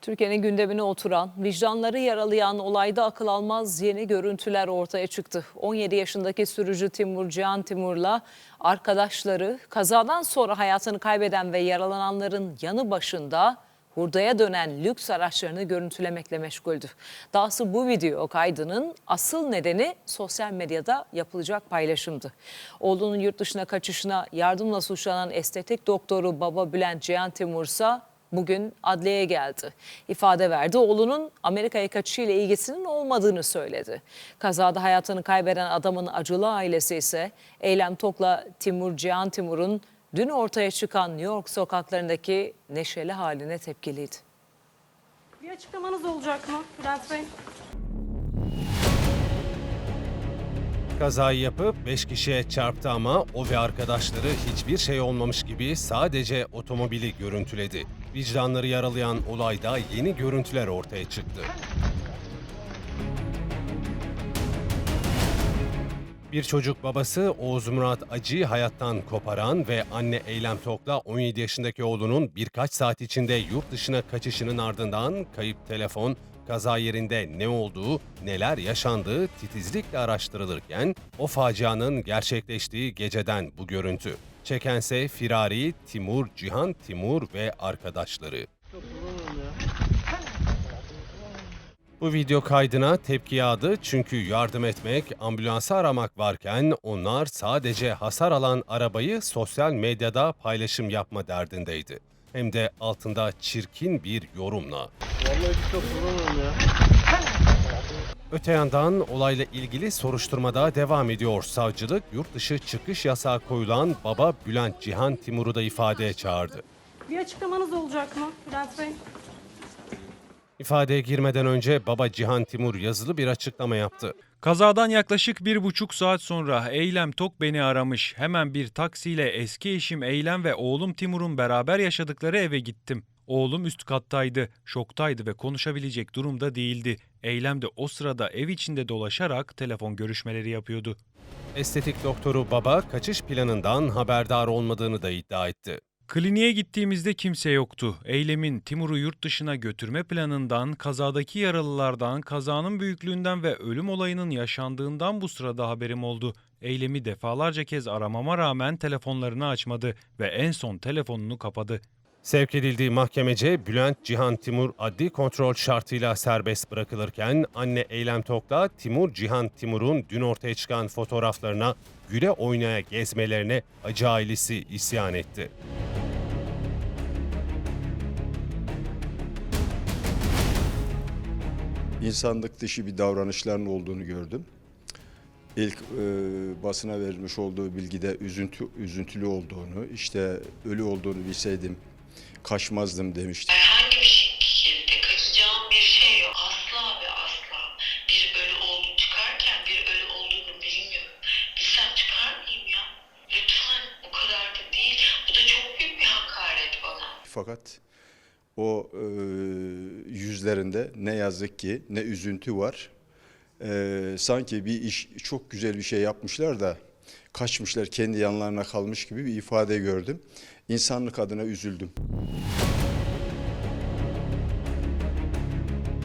Türkiye'nin gündemine oturan, vicdanları yaralayan olayda akıl almaz yeni görüntüler ortaya çıktı. 17 yaşındaki sürücü Timur Cihan Timur'la arkadaşları kazadan sonra hayatını kaybeden ve yaralananların yanı başında hurdaya dönen lüks araçlarını görüntülemekle meşguldü. Dahası bu video kaydının asıl nedeni sosyal medyada yapılacak paylaşımdı. Oğlunun yurt dışına kaçışına yardımla suçlanan estetik doktoru baba Bülent Cihan Timur ise bugün adliyeye geldi. İfade verdi. Oğlunun Amerika'ya kaçışıyla ilgisinin olmadığını söyledi. Kazada hayatını kaybeden adamın acılı ailesi ise Eylem Tok'la Timur Cihan Timur'un dün ortaya çıkan New York sokaklarındaki neşeli haline tepkiliydi. Bir açıklamanız olacak mı Bülent Bey? Kazayı yapıp 5 kişiye çarptı ama o ve arkadaşları hiçbir şey olmamış gibi sadece otomobili görüntüledi. Vicdanları yaralayan olayda yeni görüntüler ortaya çıktı. Bir çocuk babası Oğuz Murat Acı'yı hayattan koparan ve anne Eylem Tok'la 17 yaşındaki oğlunun birkaç saat içinde yurt dışına kaçışının ardından kayıp telefon, kaza yerinde ne olduğu, neler yaşandığı titizlikle araştırılırken o facianın gerçekleştiği geceden bu görüntü. Çekense Firari, Timur, Cihan Timur ve arkadaşları. Bu video kaydına tepki yağdı çünkü yardım etmek, ambulansı aramak varken onlar sadece hasar alan arabayı sosyal medyada paylaşım yapma derdindeydi. Hem de altında çirkin bir yorumla. Vallahi çok ya. Öte yandan olayla ilgili soruşturmada devam ediyor. Savcılık yurt dışı çıkış yasağı koyulan baba Bülent Cihan Timur'u da ifadeye çağırdı. Bir açıklamanız olacak mı Bülent Bey? İfadeye girmeden önce baba Cihan Timur yazılı bir açıklama yaptı. Kazadan yaklaşık bir buçuk saat sonra Eylem Tok beni aramış. Hemen bir taksiyle eski eşim Eylem ve oğlum Timur'un beraber yaşadıkları eve gittim. Oğlum üst kattaydı, şoktaydı ve konuşabilecek durumda değildi. Eylem de o sırada ev içinde dolaşarak telefon görüşmeleri yapıyordu. Estetik doktoru baba kaçış planından haberdar olmadığını da iddia etti. Kliniğe gittiğimizde kimse yoktu. Eylem'in Timur'u yurt dışına götürme planından, kazadaki yaralılardan, kazanın büyüklüğünden ve ölüm olayının yaşandığından bu sırada haberim oldu. Eylem'i defalarca kez aramama rağmen telefonlarını açmadı ve en son telefonunu kapadı. Sevk edildiği mahkemece Bülent Cihan Timur adli kontrol şartıyla serbest bırakılırken anne Eylem Tok'la Timur Cihan Timur'un dün ortaya çıkan fotoğraflarına güle oynaya gezmelerine acı ailesi isyan etti. İnsanlık dışı bir davranışların olduğunu gördüm. İlk e, basına verilmiş olduğu bilgide üzüntü üzüntülü olduğunu, işte ölü olduğunu bilseydim kaçmazdım demişti. Herhangi bir şekilde kaçacağım bir şey yok. Asla ve asla. Bir ölü oldu çıkarken bir ölü olduğunu bilmiyorum. Bilsem çıkar mıyım ya? Lütfen o kadar da değil. Bu da çok büyük bir hakaret bana. Fakat o e, yüzlerinde ne yazık ki ne üzüntü var. E, sanki bir iş çok güzel bir şey yapmışlar da kaçmışlar kendi yanlarına kalmış gibi bir ifade gördüm. İnsanlık adına üzüldüm.